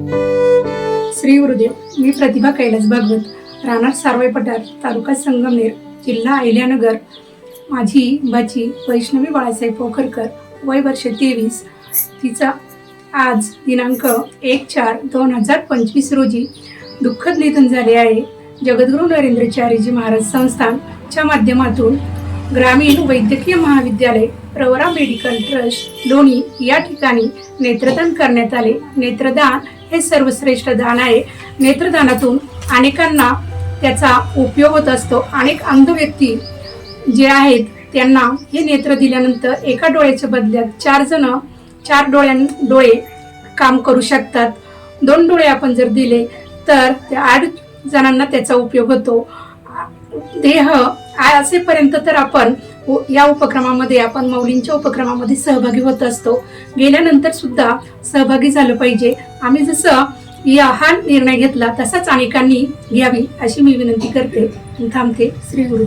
श्री गुरुदेव मी प्रतिभा कैलास भागवत राहणार सारवाई पठार तालुका संगमनेर जिल्हा अहिल्यानगर. माझी बाची वैष्णवी बाळासाहेब पोखरकर वय वर्ष तेवीस. तिचा आज दिनांक एक चार दोन हजार पंचवीस रोजी दुःखद निधन झाले आहे. जगद्गुरू नरेंद्रचार्यजी महाराज संस्थानच्या माध्यमातून ग्रामीण वैद्यकीय महाविद्यालय प्रवरा मेडिकल ट्रस्ट लोणी या ठिकाणी नेत्रदान करण्यात आले. नेत्रदान हे सर्वश्रेष्ठ दान आहे. नेत्रदानातून अनेकांना त्याचा उपयोग होत असतो. अनेक अंध व्यक्ती जे आहेत त्यांना हे नेत्र दिल्यानंतर एका डोळ्याच्या बदल्यात चार जण चार डोळ्यां डोळे काम करू शकतात. दोन डोळे आपण जर दिले तर त्या आठ जणांना त्याचा उपयोग होतो. देह असेपर्यंत तर आपण या उपक्रमामध्ये आपण मौलींच्या उपक्रमामध्ये सहभागी होत असतो. गेल्यानंतर सुद्धा सहभागी झालं पाहिजे. आम्ही जसं या हा निर्णय घेतला तसाच अनेकांनी घ्यावी अशी मी विनंती करते. थांबते. श्री गुरु.